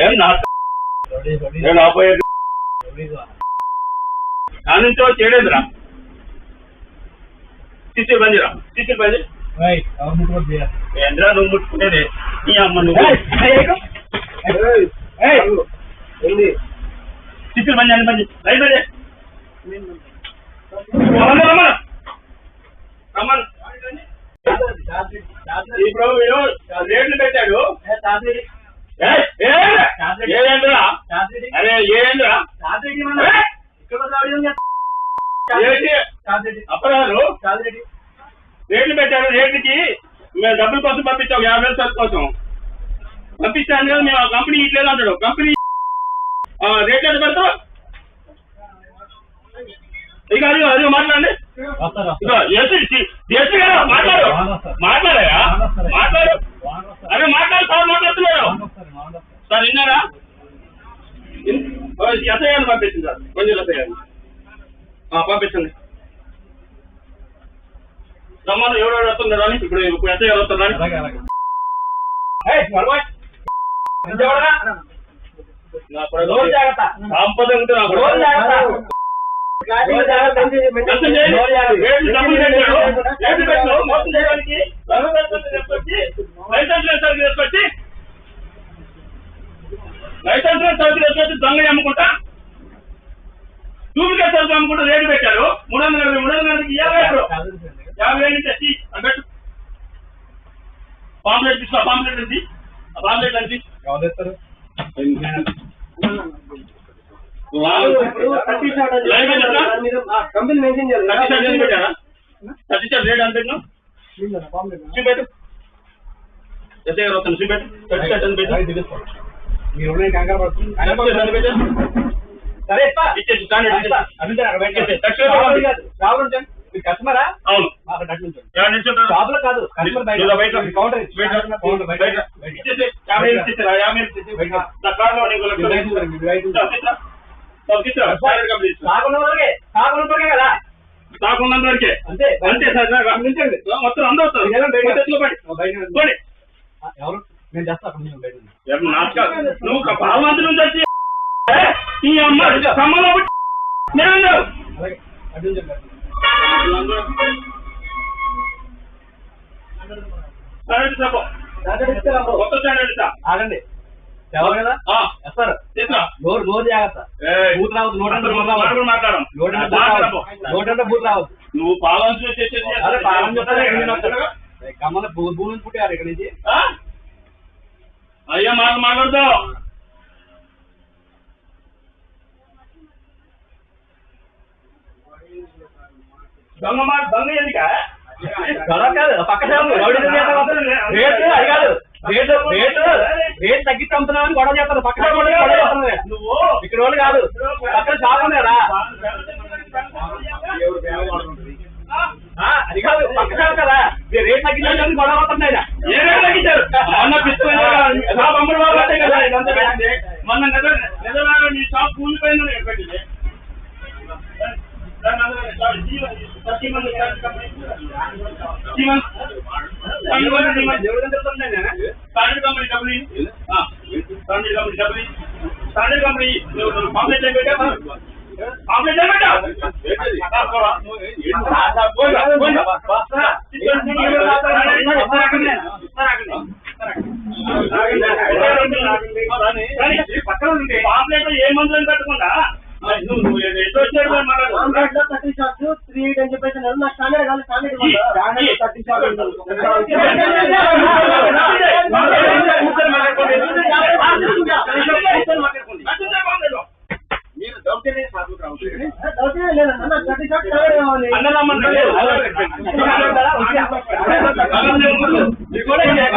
ఏం నా నేను ఆపోయే కానుంచో చేయలేదురా సిసి బందిరా సిసి బంది ఏంద్రా నువ్వు ముట్టుకునేది? ఈ అమ్మ నువ్వు. సిసి బంది అని బంది రైట్ బంది రమ్మను రమ్మను రమ్మను ఇప్పుడు వీడు రేట్లు పెట్టాడు. ఏదేంద్రా అరే ఏంద్రా? అప్పగారు రేట్లు పెట్టారు రేట్లకి. మేము డబ్బుల కోసం పంపించాం యాభై వేల సరుకు కోసం. పంపించాను కదా మేము ఆ కంపెనీ ఇట్లేదు అంటాడు. కంపెనీ రేట్ ఎంత పెడతావు? ఇక అది అది మాట్లాడండి. ఎస్ఐ గారిని పంపించింది సార్. గారిని ఆ, పంపించండి. రమ్మను ఎవరెవరు వస్తున్నారు అని? ఇప్పుడు ఇప్పుడు ఎస్ఐ గారు వస్తున్నారు సంపద ఉంటే నాకు మోసం చేయడానికి లైసెన్స్ తీసుకొచ్చి, లైసెన్స్ సరుకు తీసుకొచ్చి దొంగ అమ్ముకుంటా? డూప్లికేట్ సరుకు అమ్ముకుంటా రేటు పెట్టారు. మూడు వందల యాభై మూడు వందల యాభై ఇప్పుడు యాభై తెచ్చి అది పెట్టు పాంప్లెట్ తీసుకో పాంప్లెట్ అండి ఆ పాంప్లెట్ కంపెనీ చేయాలి రేట్ ఎంత? చూపెట్టు వస్తాను ఎంత పెట్టు. మీరు కంగారు పడుతుంది సరే. ఇచ్చేసి రావులు ఉంటాను. మీరు కస్టమరా? అవును? షాపులో కాదు కస్టమర్ బయట. కౌంటర్ కౌంటర్ కదా? కాకున్నంత వరకే. అంతే అంతే సార్. మొత్తం అందరూ వస్తారు. ఎవరు? నేను చేస్తా అక్కడ నుంచి బయట ఉండండి. ఎవరు నాకు కాదు. నువ్వు భగవంతుడి నుంచి వచ్చి? ఈ అమ్మ ఇస్తా. ఆగండి ఎవరు కదా తీసుకురా. నోరు నోరు జాగ్రత్త. బూత్ రావద్దు. రావద్దు నువ్వు పాలన వస్తారు? కమ్మల భూమి పుట్టారు ఇక్కడ నుంచి? అయ్యా మాట మాట్లాడతావు. దొంగ మాట దొంగ ఎందుక? గొడవ కాదు పక్క. రేటు అది కాదు. రేటు రేటు రేటు అమ్ముతున్నామని గొడవ చేస్తారు. పక్క షాపు వాళ్ళు గొడవ చేస్తున్నారు నువ్వు? ఇక్కడ వాళ్ళు కాదు. పక్కన షాప్ ఉన్నారా అది కాదు పక్క షాప్ కదా. రేట్ తగ్గించాలని గొడవ అవుతున్నాయి ఈడ. ఏ రేట్ తగ్గించారు మొన్న పిస్తున్న ఎలా పంపడం వల్ల అంతే కదా ఇదంతా పెట్టింది మొన్న నెల నెలలో నీ షాప్ కూలిపోయిందని నేను పెట్టింది దాని అందులో షాప్ జీవన్ ప్రతి మంది జీవన్ జీవన్ జీవన్ ఎవరు తిరుగుతున్నాయి నాయనా? స్టాండర్డ్ కంపెనీ డబ్బులు ఇయ్యి. ఆ, స్టాండర్డ్ కంపెనీ డబ్బులు ఇయ్యి. స్టాండర్డ్ కంపెనీ ఇయ్యి. నువ్వు నువ్వు పాంప్లెట్ ఏం పెట్టావా? పాంప్లెట్ ఏం పెట్టావు? ఆ, పోరా. ఆ, పాంప్లెట్ ఏ మందులను పెట్టకుండా త్రీ అని చెప్పేసి నా స్టాండర్డ్ కాదు స్టాండర్డ్ మీరు దౌర్జన్యం సాధువుకు రావచ్చు.